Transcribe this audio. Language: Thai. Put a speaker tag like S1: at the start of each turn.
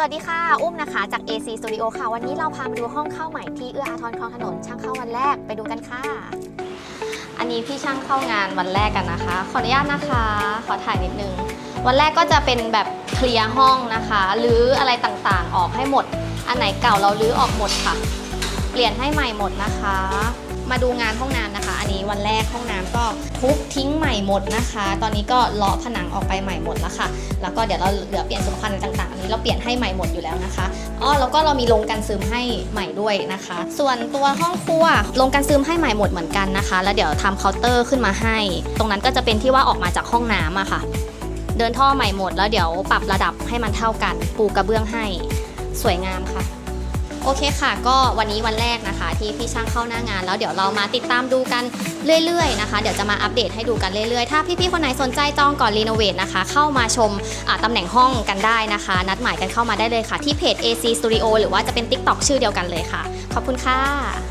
S1: สวัสดีค่ะ อุ้มนะคะ จาก AC Studio ค่ะ วันนี้เราพามาดูห้องเข้าใหม่ที่เอื้ออาทรคลองถนน ช่างเข้าวันแรกไปดูกันค่ะ อันนี้พี่ช่างเข้างานวันแรกกันนะคะ ขออนุญาตนะคะ ขอถ่ายนิดนึง วันแรกก็จะเป็นแบบเคลียร์ห้องนะคะหรืออะไรต่างๆออกให้หมด อันไหนเก่าเราลื้อออกหมดค่ะ เปลี่ยนให้ใหม่หมดนะคะ มาดูงานห้องน้ำนะคะ นี้วันแรกห้องน้ำก็ทุบทิ้งใหม่หมดนะคะ ตอนนี้ก็เลาะผนังออกไปใหม่หมดแล้วค่ะ แล้วก็เดี๋ยวเราเหลือเปลี่ยนสมพันธ์ต่างๆอันนี้เราเปลี่ยนให้ใหม่หมดอยู่แล้วนะคะอ๋อแล้วก็เรามีโรงกันซึมให้ใหม่ด้วยนะคะ ส่วนตัวห้องครัวโรงกันซึมให้ใหม่หมดเหมือนกันนะคะ แล้วเดี๋ยวทำเคาน์เตอร์ขึ้นมาให้ ตรงนั้นก็จะเป็นที่ว่าออกมาจากห้องน้ำอะค่ะ เดินท่อใหม่หมดแล้วเดี๋ยวปรับระดับให้มันเท่ากัน ปูกระเบื้องให้ สวยงามค่ะ โอเคค่ะ ก็วันนี้วันแรกนะคะ ที่พี่ช่างเข้าหน้างาน แล้วเดี๋ยวเรามาติดตามดูกันเรื่อยๆนะคะ เดี๋ยวจะมาอัปเดตให้ดูกันเรื่อยๆ ถ้าพี่ๆคนไหนสนใจจองก่อนรีโนเวทนะคะ เข้ามาชมตำแหน่งห้องกันได้นะคะ นัดหมายกันเข้ามาได้เลยค่ะ ที่เพจ AC Studio หรือว่าจะเป็น TikTok ชื่อเดียวกันเลยค่ะ ขอบคุณค่ะ